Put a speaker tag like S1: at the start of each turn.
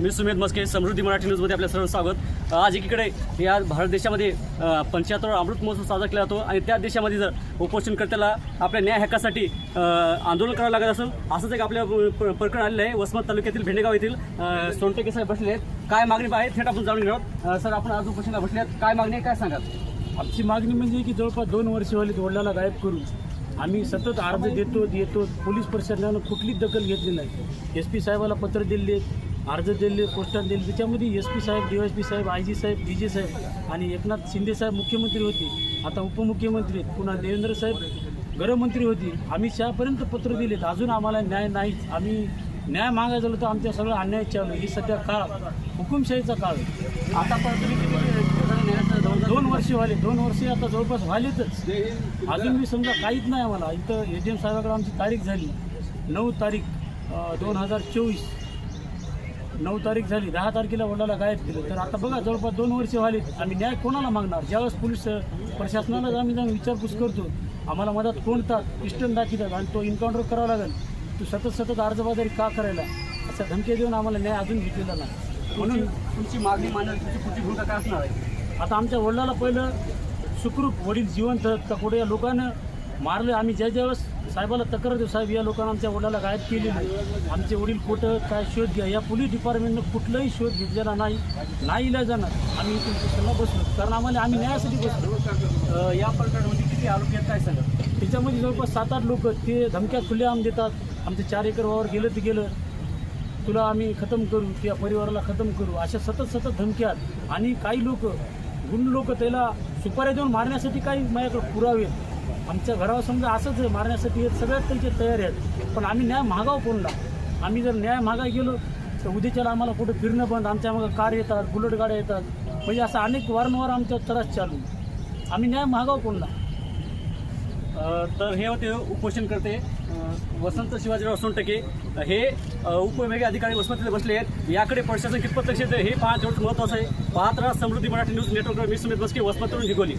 S1: मी सुमेद मस्के समृद्धी मराठी न्यूजमध्ये आपल्या सर्व स्वागत. आज एकीकडे या भारत देशामध्ये पंच्याहत्तर अमृत महोत्सव साजरा केला जातो आणि त्या देशामध्ये जर उपोषणकर्त्याला आपल्या न्याय हक्कासाठी आंदोलन करावं लागत असेल असंच एक आपल्या प्रकरण आलेलं आहे. वसमत तालुक्यातील भेंडेगाव येथील सोनटेके साहेब बसले आहेत. काय मागणी आहे थेट आपण जाणून घेऊ सर आपण आज उपोषणाला बसले आहेत. काय मागणी आहे काय सांगा
S2: आमची मागणी म्हणजे की जवळपास दोन वर्ष वाली तोडल्याला गायब करू आम्ही सतत अर्ज देतो देतो. पोलीस प्रशासनानं कुठलीच दखल घेतली नाही. एस पी साहेबाला पत्र दिले अर्ज दिले पोस्टात दिले. त्याच्यामध्ये एस पी साहेब डी एस पी साहेब आय जी साहेब डी जी साहेब आणि एकनाथ शिंदे साहेब मुख्यमंत्री होते. आता उपमुख्यमंत्री पुन्हा देवेंद्र साहेब गृहमंत्री होती. अमित शहापर्यंत पत्र दिलेत. अजून आम्हाला न्याय नाहीच आम्ही न्याय मागायचं होतं तर आमच्या सगळं अन्याय चालू ही सध्या काळ हुकुमशाहीचा काळ आहे.
S1: आता पण तुम्ही किती किती झाले न्यायाचं जवळजवळ
S2: दोन वर्षे व्हाले दोन वर्षे आता जवळपास व्हालेतच अजून मी समजा काहीच नाही आम्हाला. इथं ए डी एम साहेबाकडे आमची तारीख झाली. नऊ तारीख दोन हजार चोवीस. नऊ तारीख झाली. दहा तारखेला वडिलाला गायब केलं. तर आता बघा जवळपास दोन वर्ष व्हालेत आम्ही न्याय कोणाला मागणार? ज्यावेळेस पोलीस अ, प्रशासनाला आम्ही जाऊन विचारपूस करतो आम्हाला मदत कोणतात? पिस्टन दाखवतात आणि तो एन्काउंटर करावा लागेल. तू सतत सतत अर्जबाजारी का करायला? अशा धमक्या देऊन आम्हाला न्याय अजून घेतलेला नाही.
S1: म्हणून तुमची मागणी मांडण्याची तुमची पुढची भूमिका काय असणार आहे?
S2: आता आमच्या वडिलाला पहिलं सुखरूप वडील जिवंत आहेत का कुठे या लोकांना मारलं. आम्ही ज्या ज्या वेळेस साहेबाला तक्रार देऊ साहेब या लोकांना आमच्या वडिलाला गायब केलेलं. आमचे वडील कुठं काय शोध घ्या. या पोलीस डिपार्टमेंटनं कुठलाही शोध घेतलेला नाही नाही इला जाणार आम्ही इथून स्टेशनला बसलो. कारण आम्हाला आम्ही न्यायासाठी बसलो.
S1: या प्रकरणामध्ये म्हणजे किती आरोग्यात काय सांगा
S2: त्याच्यामध्ये जवळपास सात आठ लोक ते धमक्या खुलेआम देतात. आमचे चार एकर वावर गेलं ते गेलं. तुला आम्ही खतम करू किंवा परिवाराला खतम करू. अशा सतत सतत धमक्या. आणि काही लोक गुंड लोक त्याला सुपाऱ्या देऊन मारण्यासाठी काही माझ्याकडे पुरावे आहेत. आमच्या घरावर समजा असंच आहे मारण्यासाठी येत सगळ्यात त्यांचे तयारी आहेत. पण आम्ही न्याय मागाव कोणला? आम्ही जर न्याय मागाय गेलो तर उद्याच्याला आम्हाला कुठं फिरणं बंद आमच्या मग कार येतात बुलेट गाड्या येतात. म्हणजे असं अनेक वारंवार आमच्या त्रास चालू आम्ही न्याय मागाव कोणला?
S1: तर हे होते उपोषणकर्ते करते. वसंत शिवाजीराव सोनटके. हे उपविभागीय अधिकारी वसमतीला बसले आहेत. याकडे प्रशासन कितपत लक्ष देते हे पाहत एवढं महत्त्वाचं आहे. पाहत राहा समृद्धी मराठी न्यूज नेटवर्कवर मी सुमित बसके वसमतवरून हिगोली.